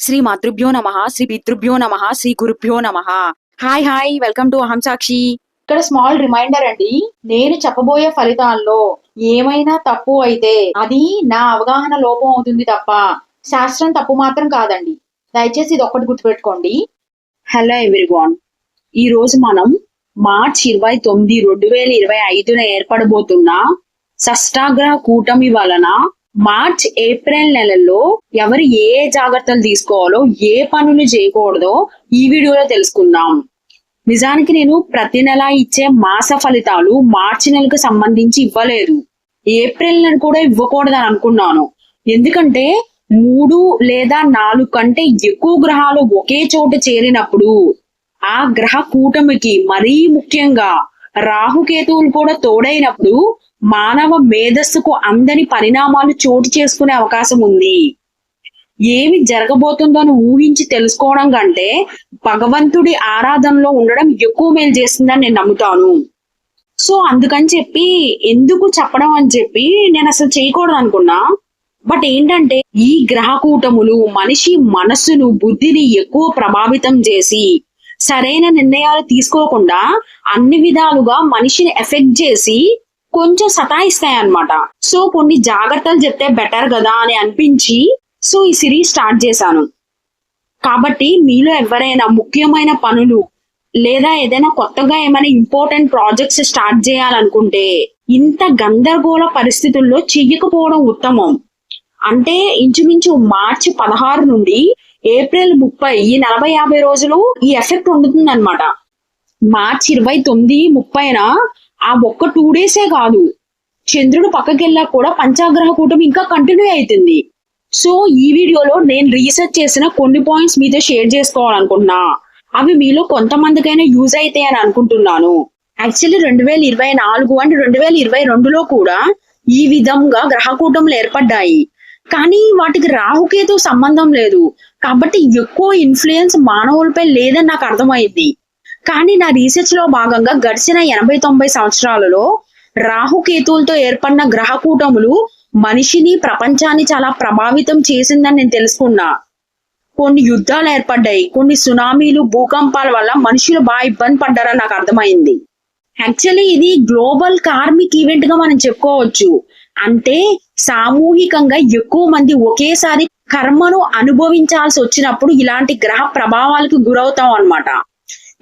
శ్రీ మాతృభ్యో నమ శ్రీ పితృభ్యో నమ శ్రీ గురుభ్యో నమ. హాయ్ హాయ్ వెల్కమ్ టు అహం సాక్షి ఇక్కడ స్మాల్ రిమైండర్ అండి నేను చెప్పబోయే ఫలితాల్లో ఏమైనా తప్పు అయితే అది నా అవగాహన లోపం అవుతుంది తప్ప శాస్త్రం తప్పు మాత్రం కాదండి. దయచేసి ఇది ఒక్కటి గుర్తుపెట్టుకోండి. హలో ఎవ్రీవాన్ ఈ రోజు మనం మార్చ్ ఇరవై తొమ్మిది రెండు వేల ఇరవై ఐదున ఏర్పడబోతున్న షష్టాగ్రహ కూటమి వలన మార్చ్ ఏప్రిల్ నెలల్లో ఎవరు ఏ ఏ జాగ్రత్తలు తీసుకోవాలో ఏ పనులు చేయకూడదో ఈ వీడియోలో తెలుసుకుందాం. నిజానికి నేను ప్రతి నెల ఇచ్చే మాస ఫలితాలు మార్చి నెలకు సంబంధించి ఇవ్వలేదు. ఏప్రిల్ నెల కూడా ఇవ్వకూడదని అనుకున్నాను. ఎందుకంటే మూడు లేదా నాలుగు కంటే ఎక్కువ గ్రహాలు ఒకే చోట చేరినప్పుడు ఆ గ్రహ కూటమికి మరీ ముఖ్యంగా రాహుకేతువులు కూడా తోడైనప్పుడు మానవ మేధస్సుకు అందని పరిణామాలు చోటు చేసుకునే అవకాశం ఉంది. ఏమి జరగబోతుందో అని ఊహించి తెలుసుకోవడం కంటే భగవంతుడి ఆరాధనలో ఉండడం ఎక్కువ మేలు చేస్తుందని నేను నమ్ముతాను. సో అందుకని చెప్పి ఎందుకు చెప్పడం అని చెప్పి నేను అసలు చేయకూడదు అనుకున్నా. బట్ ఏంటంటే ఈ గ్రహ కూటములు మనిషి మనస్సును బుద్ధిని ఎక్కువ ప్రభావితం చేసి సరైన నిర్ణయాలు తీసుకోకుండా అన్ని విధాలుగా మనిషిని ఎఫెక్ట్ చేసి కొంచెం సతాయిస్తాయి అన్నమాట సో కొన్ని జాగ్రత్తలు చెప్తే బెటర్ కదా అని అనిపించి సో ఈ సిరీస్ స్టార్ట్ చేశాను. కాబట్టి మీలో ఎవరైనా ముఖ్యమైన పనులు లేదా ఏదైనా కొత్తగా ఏమైనా ఇంపార్టెంట్ ప్రాజెక్ట్స్ స్టార్ట్ చేయాలనుకుంటే ఇంత గందరగోళ పరిస్థితుల్లో చెయ్యకపోవడం ఉత్తమం. అంటే ఇంచుమించు మార్చి పదహారు నుండి ఏప్రిల్ ముప్పై ఈ నలభై యాభై రోజులు ఈ ఎఫెక్ట్ ఉంటుంది అనమాట మార్చి ఇరవై తొమ్మిది ముప్పైన ఆ ఒక్క టూ డేసే కాదు. చంద్రుడు పక్కకెళ్ళా కూడా పంచాగ్రహ కూటమి ఇంకా కంటిన్యూ అవుతుంది. సో ఈ వీడియోలో నేను రీసెర్చ్ చేసిన కొన్ని పాయింట్స్ మీతో షేర్ చేసుకోవాలనుకుంటున్నా. అవి మీలో కొంతమందికైనా యూజ్ అయితే అని అనుకుంటున్నాను. యాక్చువల్లీ రెండు వేల ఇరవై నాలుగు అండ్ రెండు వేల ఇరవై రెండులో కూడా ఈ విధంగా గ్రహకూటములు ఏర్పడ్డాయి. కానీ వాటికి రాహుకేతు సంబంధం లేదు. కాబట్టి ఎక్కువ ఇన్ఫ్లుయెన్స్ మానవులపై లేదని నాకు అర్థమైంది. కానీ నా రీసెర్చ్లో భాగంగా గడిచిన ఎనభై తొంభై సంవత్సరాలలో రాహుకేతువులతో ఏర్పడిన గ్రహ కూటములు మనిషిని ప్రపంచాన్ని చాలా ప్రభావితం చేసిందని నేను తెలుసుకున్నా. కొన్ని యుద్ధాలు ఏర్పడ్డాయి కొన్ని సునామీలు భూకంపాల వల్ల మనుషులు బాగా ఇబ్బంది పడ్డారని నాకు అర్థమైంది. యాక్చువల్లీ ఇది గ్లోబల్ కార్మిక్ ఈవెంట్గా మనం చెప్పుకోవచ్చు. అంటే సామూహికంగా ఎక్కువ మంది ఒకేసారి కర్మను అనుభవించాల్సి వచ్చినప్పుడు ఇలాంటి గ్రహ ప్రభావాలకు గురవుతాం అన్నమాట.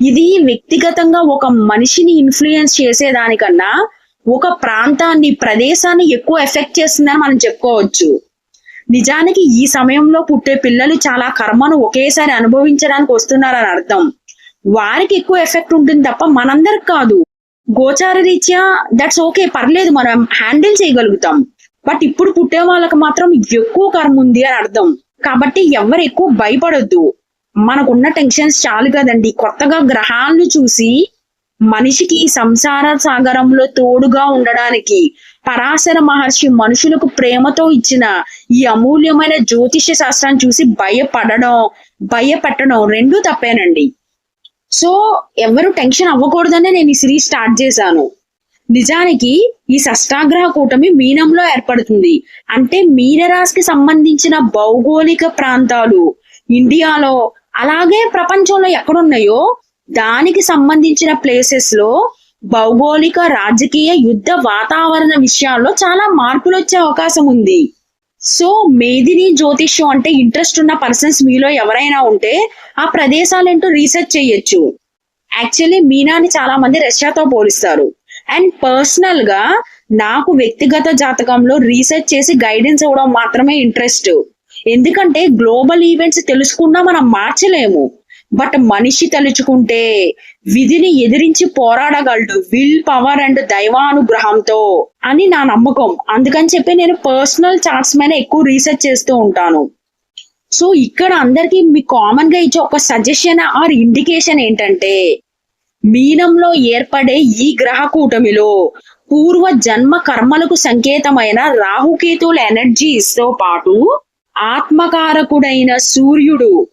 ఇది వ్యక్తిగతంగా ఒక మనిషిని ఇన్ఫ్లుయెన్స్ చేసేదానికన్నా ఒక ప్రాంతాన్ని ప్రదేశాన్ని ఎక్కువ ఎఫెక్ట్ చేస్తుందని మనం చెప్పుకోవచ్చు. నిజానికి ఈ సమయంలో పుట్టే పిల్లలు చాలా కర్మను ఒకేసారి అనుభవించడానికి వస్తున్నారని అర్థం. వారికి ఎక్కువ ఎఫెక్ట్ ఉంటుంది తప్ప మనందరికి కాదు. గోచార రీత్యా దట్స్ ఓకే పర్లేదు మనం హ్యాండిల్ చేయగలుగుతాం. బట్ ఇప్పుడు పుట్టే వాళ్ళకి మాత్రం ఎక్కువ కర్మ ఉంది అని అర్థం. కాబట్టి ఎవరు ఎక్కువ భయపడొద్దు. మనకున్న టెన్షన్స్ చాలు కదండి. కొత్తగా గ్రహాలను చూసి మనిషికి ఈ సంసార సాగరంలో తోడుగా ఉండడానికి పరాశర మహర్షి మనుషులకు ప్రేమతో ఇచ్చిన ఈ అమూల్యమైన జ్యోతిష్య శాస్త్రాన్ని చూసి భయపడడం భయపెట్టడం రెండూ తప్పేనండి. సో ఎవరు టెన్షన్ అవ్వకూడదనే నేను ఈ సిరీస్ స్టార్ట్ చేశాను. నిజానికి ఈ షష్టాగ్రహ కూటమి మీనంలో ఏర్పడుతుంది. అంటే మీనరాశికి సంబంధించిన భౌగోళిక ప్రాంతాలు ఇండియాలో అలాగే ప్రపంచంలో ఎక్కడున్నాయో దానికి సంబంధించిన ప్లేసెస్లో భౌగోళిక రాజకీయ యుద్ధ వాతావరణ విషయాల్లో చాలా మార్పులు వచ్చే అవకాశం ఉంది. సో మేదిని జ్యోతిష్యం అంటే ఇంట్రెస్ట్ ఉన్న పర్సన్స్ మీలో ఎవరైనా ఉంటే ఆ ప్రదేశాలు ఏంటో రీసెర్చ్ చేయొచ్చు. యాక్చువల్లీ మీనాని చాలా మంది రష్యాతో పోలిస్తారు. అండ్ పర్సనల్గా నాకు వ్యక్తిగత జాతకంలో రీసెర్చ్ చేసి గైడెన్స్ ఇవ్వడం మాత్రమే ఇంట్రెస్ట్ ఎందుకంటే గ్లోబల్ ఈవెంట్స్ తెలుసుకున్నా మనం మార్చలేము. బట్ మనిషి తలుచుకుంటే విధిని ఎదిరించి పోరాడగలడు. విల్ పవర్ అండ్ దైవానుగ్రహంతో అని నా నమ్మకం. అందుకని చెప్పి నేను పర్సనల్ చార్ట్స్ మీద ఎక్కువ రీసెర్చ్ చేస్తూ ఉంటాను. సో ఇక్కడ అందరికీ మీ కామన్గా ఇచ్చే ఒక సజెషన్ ఆర్ ఇండికేషన్ ఏంటంటే మీనంలో ఏర్పడే ఈ గ్రహ కూటమిలో పూర్వ జన్మ కర్మలకు సంకేతమైన రాహుకేతువుల ఎనర్జీస్తో పాటు ఆత్మకారకుడైన సూర్యుడు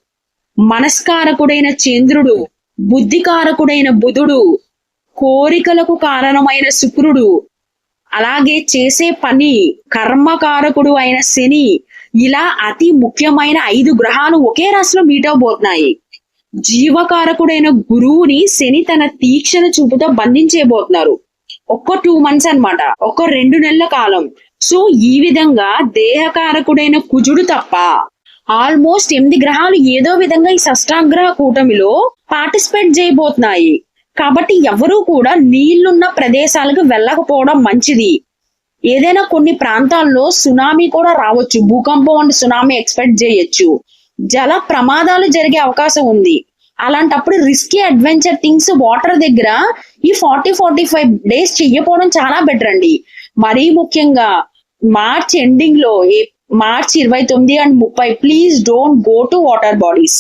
మనస్కారకుడైన చంద్రుడు బుద్ధికారకుడైన బుధుడు కోరికలకు కారణమైన శుక్రుడు అలాగే చేసే పని కర్మకారకుడు అయిన శని. ఇలా అతి ముఖ్యమైన ఐదు గ్రహాలు ఒకే రాశిలో మీట్ అవబోతున్నాయి. జీవకారకుడైన గురువుని శని తన తీక్షణ చూపుతో బంధించేయబోతున్నారు. ఒక్క టూ మంత్స్ అన్నమాట. ఒక్క రెండు నెలల కాలం. సో ఈ విధంగా దేహకారకుడైన కుజుడు తప్ప ఆల్మోస్ట్ ఎనిమిది గ్రహాలు ఏదో విధంగా ఈ షష్టాగ్రహ కూటమిలో పార్టిసిపేట్ చేయబోతున్నాయి. కాబట్టి ఎవరూ కూడా నీళ్ళున్న ప్రదేశాలకు వెళ్ళకపోవడం మంచిది. ఏదైనా కొన్ని ప్రాంతాల్లో సునామీ కూడా రావచ్చు. భూకంపం అండ్ సునామీ ఎక్స్పెక్ట్ చేయొచ్చు. జల ప్రమాదాలు జరిగే అవకాశం ఉంది. అలాంటప్పుడు రిస్కీ అడ్వెంచర్ థింగ్స్ వాటర్ దగ్గర ఈ ఫార్టీ ఫార్టీ ఫైవ్ డేస్ చెయ్యపోవడం చాలా బెటర్ అండి. మరీ ముఖ్యంగా మార్చ్ ఎండింగ్లో ఏ- మార్చ్ ఇరవై తొమ్మిది అండ్ ముప్పై please don't go to water bodies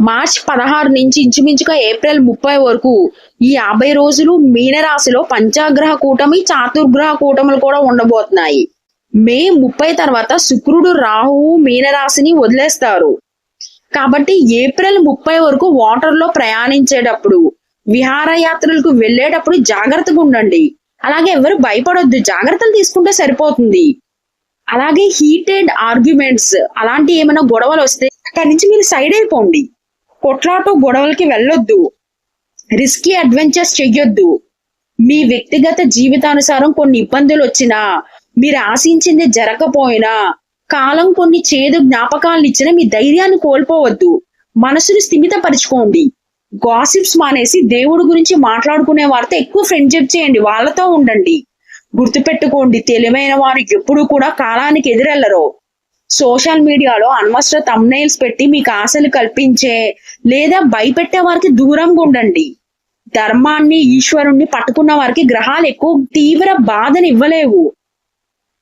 March పదహారు నుంచి ఇంచుమించుగా ఏప్రిల్ ముప్పై వరకు ఈ యాభై రోజులు మీనరాశిలో పంచాగ్రహ కూటమి చాతుర్గ్రహ కూటములు కూడా ఉండబోతున్నాయి. మే ముప్పై తర్వాత శుక్రుడు రాహువు మీనరాశిని వదిలేస్తారు. కాబట్టి ఏప్రిల్ ముప్పై వరకు వాటర్లో ప్రయాణించేటప్పుడు విహారయాత్రలకు వెళ్ళేటప్పుడు జాగ్రత్తగా ఉండండి. అలాగే ఎవరు భయపడొద్దు జాగ్రత్తలు తీసుకుంటే సరిపోతుంది. అలాగే హీటెడ్ ఆర్గ్యుమెంట్స్ అలాంటి ఏమైనా గొడవలు వస్తే అక్కడి నుంచి మీరు సైడ్ అయిపోండి. కొట్లాట గొడవలకి వెళ్ళొద్దు. రిస్కీ అడ్వెంచర్స్ చెయ్యొద్దు. మీ వ్యక్తిగత జీవితానుసారం కొన్ని ఇబ్బందులు వచ్చినా మీరు ఆశించింది జరగకపోయినా కాలం కొన్ని చేదు జ్ఞాపకాలను ఇచ్చినా మీ ధైర్యాన్ని కోల్పోవద్దు. మనసును స్థిమితపరచుకోండి. గాసిప్స్ మానేసి దేవుడి గురించి మాట్లాడుకునే వారితో ఎక్కువ ఫ్రెండ్షిప్ చేయండి. వాళ్ళతో ఉండండి. గుర్తుపెట్టుకోండి. తెలివైన వారు ఎప్పుడు కూడా కాలానికి ఎదురెళ్ళరు. సోషల్ మీడియాలో అనవసర తమ్నైల్స్ పెట్టి మీకు ఆశలు కల్పించే లేదా భయపెట్టే వారికి దూరంగా ఉండండి. ధర్మాన్ని ఈశ్వరుణ్ణి పట్టుకున్న వారికి గ్రహాలు ఎక్కువ తీవ్ర బాధని ఇవ్వలేవు.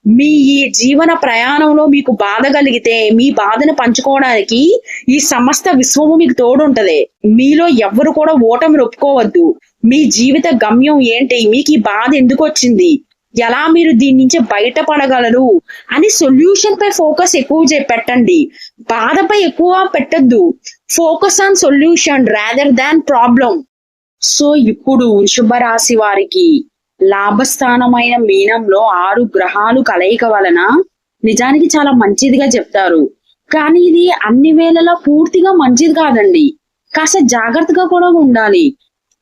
మీ ఈ జీవన ప్రయాణంలో మీకు బాధ కలిగితే మీ బాధను పంచుకోవడానికి ఈ సమస్త విశ్వము మీకు తోడుంటది. మీలో ఎవ్వరు కూడా ఓటమి ఒప్పుకోవద్దు. మీ జీవిత గమ్యం ఏంటి? మీకు ఈ బాధ ఎందుకు వచ్చింది? ఎలా మీరు దీని నుంచి బయటపడగలరు? అని సొల్యూషన్ పై ఫోకస్ ఎక్కువ పెట్టండి. బాధపై ఎక్కువ పెట్టద్దు. Focus on solution rather than problem so ఇప్పుడు వృషభ రాశి వారికి లాభస్థానమైన మీనంలో ఆరు గ్రహాలు కలయిక వలన నిజానికి చాలా మంచిదిగా చెప్తారు. కానీ ఇది అన్ని వేళలా పూర్తిగా మంచిది కాదండి. కాస్త జాగ్రత్తగా కూడా ఉండాలి.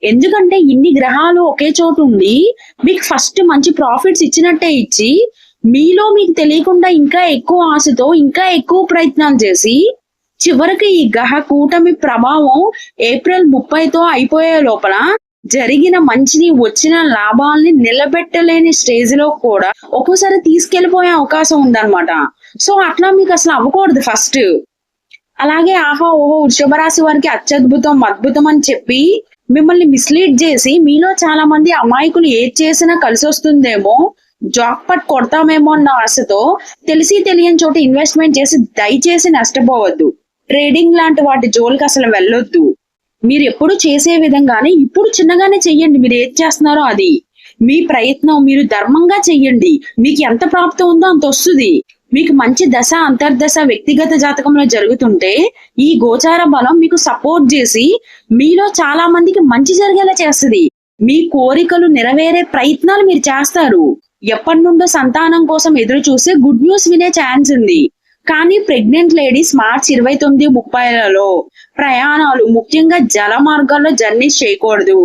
ఎందుకంటే ఇన్ని గ్రహాలు ఒకే చోటు ఉండి మీకు ఫస్ట్ మంచి ప్రాఫిట్స్ ఇచ్చినట్టే ఇచ్చి మీలో మీకు తెలియకుండా ఇంకా ఎక్కువ ఆశతో ఇంకా ఎక్కువ ప్రయత్నాలు చేసి చివరికి ఈ గ్రహ కూటమి ప్రభావం ఏప్రిల్ ముప్పైతో అయిపోయే లోపల జరిగిన మంచిని వచ్చిన లాభాల్ని నిలబెట్టలేని స్టేజ్లో కూడా ఒక్కోసారి తీసుకెళ్ళిపోయే అవకాశం ఉందన్నమాట. సో అట్లా మీకు అసలు అవ్వకూడదు ఫస్ట్. అలాగే ఆహా ఓహో వృషభ రాశి వారికి అత్యద్భుతం అద్భుతం అని చెప్పి మిమ్మల్ని మిస్లీడ్ చేసి మీలో చాలా మంది అమాయకులు ఏది చేసినా కలిసి వస్తుందేమో జాక్ పట్ కొడతామేమో అన్న ఆశతో తెలిసి తెలియని చోట ఇన్వెస్ట్మెంట్ చేసి దయచేసి నష్టపోవద్దు. ట్రేడింగ్ లాంటి వాటి జోలికి అసలు వెళ్ళొద్దు. మీరు ఎప్పుడు చేసే విధంగానే ఇప్పుడు చిన్నగానే చెయ్యండి. మీరు ఏది చేస్తున్నారో అది. మీ ప్రయత్నం మీరు ధర్మంగా చెయ్యండి. మీకు ఎంత ప్రాప్తం ఉందో అంత వస్తుంది. మీకు మంచి దశ అంతర్దశ వ్యక్తిగత జాతకంలో జరుగుతుంటే ఈ గోచార బలం మీకు సపోర్ట్ చేసి మీలో చాలా మందికి మంచి జరిగేలా చేస్తుంది. మీ కోరికలు నెరవేరే ప్రయత్నాలు మీరు చేస్తారు. ఎప్పటి నుండో సంతానం కోసం ఎదురు చూసే గుడ్ న్యూస్ వినే ఛాన్స్ ఉంది. కానీ ప్రెగ్నెంట్ లేడీస్ మార్చి ఇరవై తొమ్మిది ముప్పైలలో ప్రయాణాలు ముఖ్యంగా జల మార్గాల్లో జర్నీ చేయకూడదు.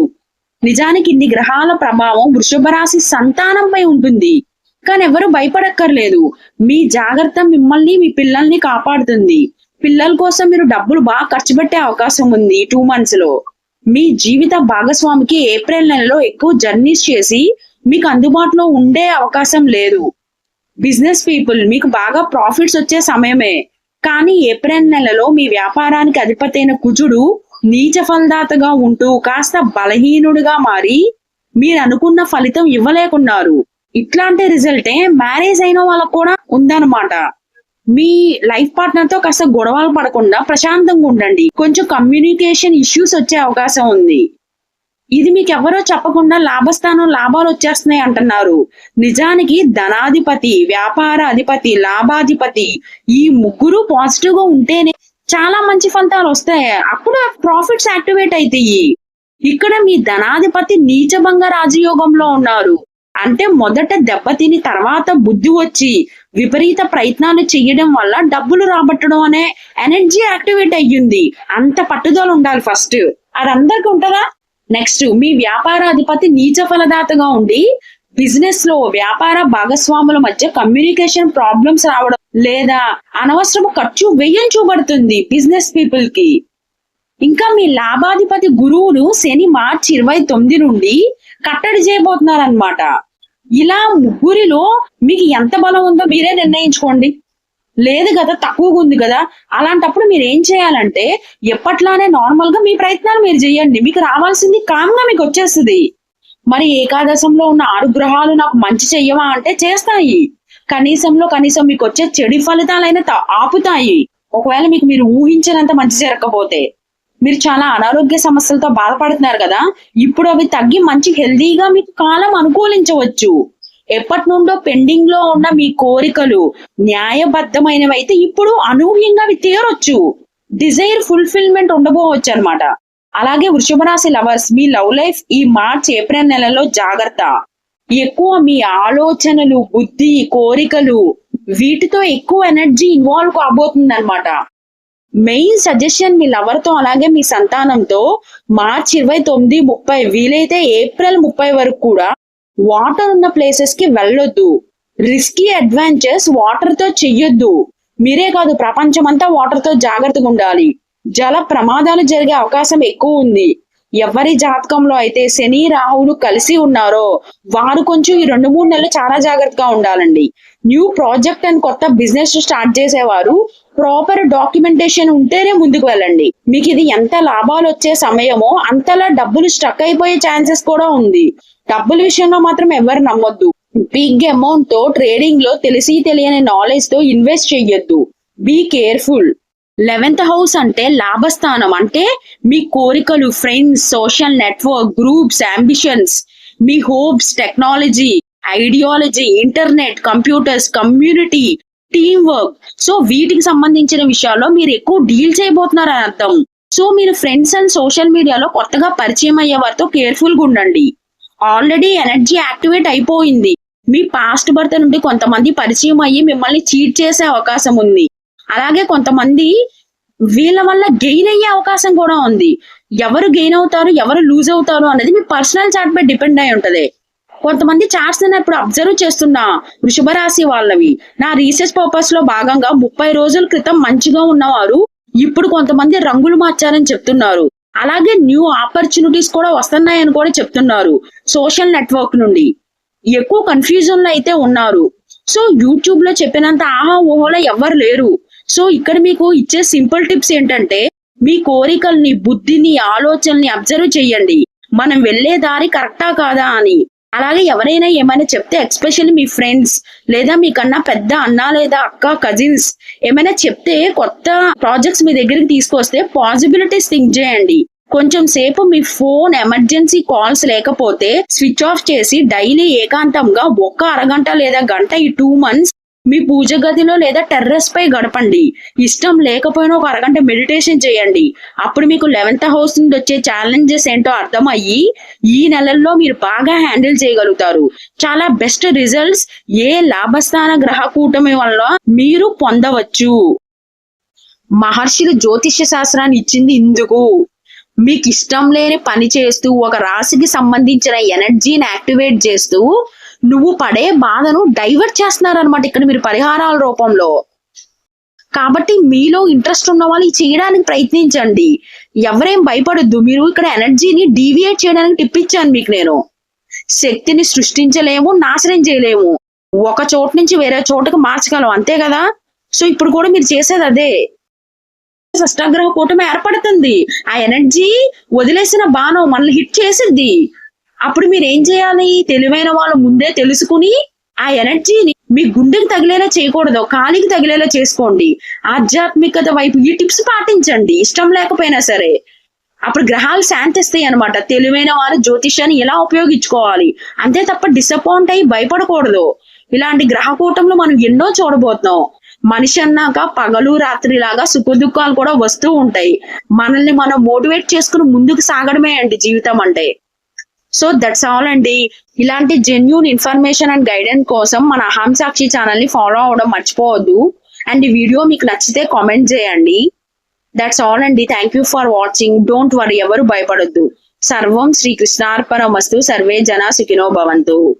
నిజానికి ఇన్ని గ్రహాల ప్రభావం వృషభ రాశి సంతానంపై ఉంటుంది. కానీ ఎవరు భయపడక్కర్లేదు. మీ జాగ్రత్త మిమ్మల్ని మీ పిల్లల్ని కాపాడుతుంది. పిల్లల కోసం మీరు డబ్బులు బాగా ఖర్చు పెట్టే అవకాశం ఉంది టూ మంత్స్లో. మీ జీవిత భాగస్వామికి ఏప్రిల్ నెలలో ఎక్కువ జర్నీస్ చేసి మీకు అందుబాటులో ఉండే అవకాశం లేదు. బిజినెస్ పీపుల్ మీకు బాగా ప్రాఫిట్స్ వచ్చే సమయమే. కానీ ఏప్రిల్ నెలలో మీ వ్యాపారానికి అధిపతైన కుజుడు నీచ ఫలదాతగా ఉంటూ కాస్త బలహీనుడుగా మారి మీరు అనుకున్న ఫలితం ఇవ్వలేకున్నారు. ఇట్లాంటి రిజల్టే మ్యారేజ్ అయిన వాళ్ళకు కూడా ఉందన్నమాట. మీ లైఫ్ పార్ట్నర్తో కాస్త గొడవలు పడకుండా ప్రశాంతంగా ఉండండి. కొంచెం కమ్యూనికేషన్ ఇష్యూస్ వచ్చే అవకాశం ఉంది. ఇది మీకు ఎవరో చెప్పకుండా లాభస్థానం లాభాలు వచ్చేస్తున్నాయి అంటున్నారు. నిజానికి ధనాధిపతి వ్యాపార అధిపతి లాభాధిపతి ఈ ముగ్గురు పాజిటివ్గా ఉంటేనే చాలా మంచి ఫలితాలు వస్తాయి. అప్పుడు ప్రాఫిట్స్ యాక్టివేట్ అవుతాయి ఇక్కడ మీ ధనాధిపతి నీచభంగ రాజయోగంలో ఉన్నారు. అంటే మొదట దెబ్బతిని తర్వాత బుద్ధి వచ్చి విపరీత ప్రయత్నాలు చేయడం వల్ల డబ్బులు రాబట్టడం అనే ఎనర్జీ యాక్టివేట్ అయ్యింది. అంత పట్టుదల ఉండాలి ఫస్ట్ అది అందరికి ఉంటుందా? నెక్స్ట్ మీ వ్యాపారాధిపతి నీచ ఫలదాతగా ఉండి బిజినెస్లో వ్యాపార భాగస్వాముల మధ్య కమ్యూనికేషన్ ప్రాబ్లమ్స్ రావడం లేదా అనవసరపు ఖర్చు వ్యయం చూపడుతుంది బిజినెస్ పీపుల్కి. ఇంకా మీ లాభాధిపతి గురువును శని మార్చి ఇరవై తొమ్మిది నుండి కట్టడి చేయబోతున్నారన్నమాట. ఇలా ముగ్గురిలో మీకు ఎంత బలం ఉందో మీరే నిర్ణయించుకోండి. లేదు కదా తక్కువగా ఉంది కదా. అలాంటప్పుడు మీరు ఏం చేయాలంటే ఎప్పట్లానే నార్మల్గా మీ ప్రయత్నాలు మీరు చేయండి. మీకు రావాల్సింది కామ్గా మీకు వచ్చేస్తుంది. మరి ఏకాదశంలో ఉన్న ఆరు గ్రహాలు నాకు మంచి చెయ్యవా అంటే చేస్తాయి. కనీసంలో కనీసం మీకు వచ్చే చెడు ఫలితాలైనా ఆపుతాయి. ఒకవేళ మీకు మీరు ఊహించినంత మంచి జరగకపోతే. మీరు చాలా అనారోగ్య సమస్యలతో బాధపడుతున్నారు కదా. ఇప్పుడు అవి తగ్గి మంచి హెల్దీగా మీకు కాలం అనుకూలించవచ్చు. ఎప్పటి నుండో పెండింగ్లో ఉన్న మీ కోరికలు న్యాయబద్ధమైనవైతే అయితే ఇప్పుడు అనూహ్యంగా అవి తీరొచ్చు. డిజైర్ ఫుల్ఫిల్మెంట్ ఉండబోవచ్చు అన్నమాట అలాగే వృషభ రాశి లవర్స్ మీ లవ్ లైఫ్ ఈ మార్చ్ ఏప్రిల్ నెలలో జాగ్రత్త. ఎక్కువ మీ ఆలోచనలు బుద్ధి కోరికలు వీటితో ఎక్కువ ఎనర్జీ ఇన్వాల్వ్ కాబోతుంది అనమాట మెయిన్ సజెషన్ మీ లవర్తో అలాగే మీ సంతానంతో మార్చ్ ఇరవై తొమ్మిది ముప్పై వీలైతే ఏప్రిల్ ముప్పై వరకు కూడా వాటర్ ఉన్న ప్లేసెస్కి వెళ్ళొద్దు. రిస్కీ అడ్వెంచర్స్ వాటర్తో చెయ్యొద్దు. మీరే కాదు ప్రపంచమంతా వాటర్తో జాగ్రత్తగా ఉండాలి. జల ప్రమాదాలు జరిగే అవకాశం ఎక్కువ ఉంది. ఎవరి జాతకంలో అయితే శని రాహువులు కలిసి ఉన్నారో వారు కొంచెం ఈ రెండు మూడు నెలలు చాలా జాగ్రత్తగా ఉండాలండి. న్యూ ప్రాజెక్ట్ అండ్ కొత్త బిజినెస్ స్టార్ట్ చేసేవారు ప్రాపర్ డాక్యుమెంటేషన్ ఉంటేనే ముందుకు వెళ్ళండి. మీకు ఇది ఎంత లాభాలు వచ్చే సమయమో అంతలా డబ్బులు స్టక్ అయిపోయే ఛాన్సెస్ కూడా ఉంది. డబ్బుల విషయంలో మాత్రం ఎవరు నమ్మొద్దు. బిగ్ అమౌంట్తో ట్రేడింగ్లో తెలిసి తెలియని నాలెడ్జ్తో ఇన్వెస్ట్ చెయ్యొద్దు. బీ కేర్ఫుల్ లెవెన్త్ హౌస్ అంటే లాభస్థానం. అంటే మీ కోరికలు friends social network groups ambitions మీ hopes technology ideology internet computers community team work so వీటికి సంబంధించిన విషయాల్లో మీరు ఎక్కువ డీల్ చేయబోతున్నారు అని అర్థం. సో మీరు ఫ్రెండ్స్ అండ్ సోషల్ మీడియాలో కొత్తగా పరిచయం అయ్యే వారితో కేర్ఫుల్గా ఉండండి. ఆల్రెడీ ఎనర్జీ యాక్టివేట్ అయిపోయింది. మీ పాస్ట్ బర్త్ నుండి కొంతమంది పరిచయం అయ్యి మిమ్మల్ని చీట్ చేసే అవకాశం ఉంది. అలాగే కొంతమంది వీళ్ళ వల్ల గెయిన్ అయ్యే అవకాశం కూడా ఉంది. ఎవరు గెయిన్ అవుతారు ఎవరు లూజ్ అవుతారు అనేది మీ పర్సనల్ చార్ట్ పై డిపెండ్ అయి ఉంటది. కొంతమంది చార్ట్స్ నేను ఇప్పుడు అబ్జర్వ్ చేస్తున్నా వృషభ రాశి వాళ్ళవి. నా రీసెర్చ్ పర్పస్లో భాగంగా ముప్పై రోజుల క్రితం మంచిగా ఉన్నవారు ఇప్పుడు కొంతమంది రంగులు మార్చారని చెప్తున్నారు. అలాగే న్యూ ఆపర్చునిటీస్ కూడా వస్తున్నాయని కూడా చెప్తున్నారు సోషల్ నెట్వర్క్ నుండి. ఎక్కువ కన్ఫ్యూజన్లో అయితే ఉన్నారు. సో యూట్యూబ్లో చెప్పినంత ఆహా ఊహలో ఎవ్వరు లేరు. సో ఇక్కడ మీకు ఇచ్చే సింపుల్ టిప్స్ ఏంటంటే మీ కోరికల్ని బుద్ధిని ఆలోచనల్ని అబ్జర్వ్ చేయండి. మనం వెళ్ళే దారి కరెక్టా కాదా అని. అలాగే ఎవరైనా ఏమైనా చెప్తే ఎక్స్పెషల్లీ మీ ఫ్రెండ్స్ లేదా మీకన్నా పెద్ద అన్న లేదా అక్క కజిన్స్ ఏమైనా చెప్తే కొత్త ప్రాజెక్ట్స్ మీ దగ్గరికి తీసుకొస్తే పాసిబిలిటీస్ థింక్ చేయండి. కొంచెం సేపు మీ ఫోన్ ఎమర్జెన్సీ కాల్స్ లేకపోతే స్విచ్ ఆఫ్ చేసి డైలీ ఏకాంతంగా ఒక్క అరగంట లేదా గంట ఈ టూ మంత్స్ మీ పూజ గదిలో లేదా టెర్రస్ పై గడపండి. ఇష్టం లేకపోయినా ఒక అరగంట మెడిటేషన్ చేయండి. అప్పుడు మీకు లెవెన్త్ హౌస్ నుండి వచ్చే ఛాలెంజెస్ ఏంటో అర్థమయ్యి ఈ నెలల్లో మీరు బాగా హ్యాండిల్ చేయగలుగుతారు. చాలా బెస్ట్ రిజల్ట్స్ ఏ లాభస్థాన గ్రహ కూటమి వల్ల మీరు పొందవచ్చు. మహర్షులు జ్యోతిష్య శాస్త్రాన్ని ఇచ్చింది ఇందుకు. మీకు ఇష్టం లేని పని చేస్తూ ఒక రాశికి సంబంధించిన ఎనర్జీని యాక్టివేట్ చేస్తూ నువ్వు పడే బాధను డైవర్ట్ చేస్తున్నారు అనమాట ఇక్కడ మీరు పరిహారాల రూపంలో. కాబట్టి మీలో ఇంట్రెస్ట్ ఉన్న వాళ్ళు చేయడానికి ప్రయత్నించండి. ఎవరేం భయపడద్దు. మీరు ఇక్కడ ఎనర్జీని డీవియేట్ చేయడానికి టిప్పించాను మీకు నేను. శక్తిని సృష్టించలేము నాశనం చేయలేము. ఒక చోటు నుంచి వేరే చోటుకు మార్చగలం అంతే కదా? సో ఇప్పుడు కూడా మీరు చేసేది అదే. షష్టాగ్రహ కూటమి ఏర్పడుతుంది. ఆ ఎనర్జీ వదిలేసిన బాణం మనల్ని హిట్ చేసిద్ది. అప్పుడు మీరు ఏం చేయాలి? తెలివైన వాళ్ళు ముందే తెలుసుకుని ఆ ఎనర్జీని మీ గుండెకి తగిలేలా చేయకూడదు కాలికి తగిలేలా చేసుకోండి. ఆధ్యాత్మికత వైపు ఈ టిప్స్ పాటించండి ఇష్టం లేకపోయినా సరే. అప్పుడు గ్రహాలు శాంతిస్తాయి అనమాట తెలివైన వారు జ్యోతిష్యాన్ని ఎలా ఉపయోగించుకోవాలి? అంతే తప్ప డిసప్పాయింట్ అయ్యి భయపడకూడదు. ఇలాంటి గ్రహ కూటంలో మనం ఎన్నో చూడబోతున్నాం. మనిషి అన్నాక పగలు రాత్రి లాగా సుఖ దుఃఖాలు కూడా వస్తూ ఉంటాయి. మనల్ని మనం మోటివేట్ చేసుకుని ముందుకు సాగడమే అండి జీవితం అంటే. సో దట్స్ ఆల్ అండి. ఇలాంటి జెన్యున్ ఇన్ఫర్మేషన్ అండ్ గైడెన్స్ కోసం మన అహం సాక్షి ఛానల్ని ఫాలో అవడం మర్చిపోవద్దు. అండ్ ఈ వీడియో మీకు నచ్చితే కామెంట్ చేయండి. దట్స్ ఆల్ అండి. Thank you for watching don't worry ఎవరు భయపడొద్దు. సర్వం శ్రీకృష్ణార్పణమస్తు సర్వే జన సుఖినో భవంతు.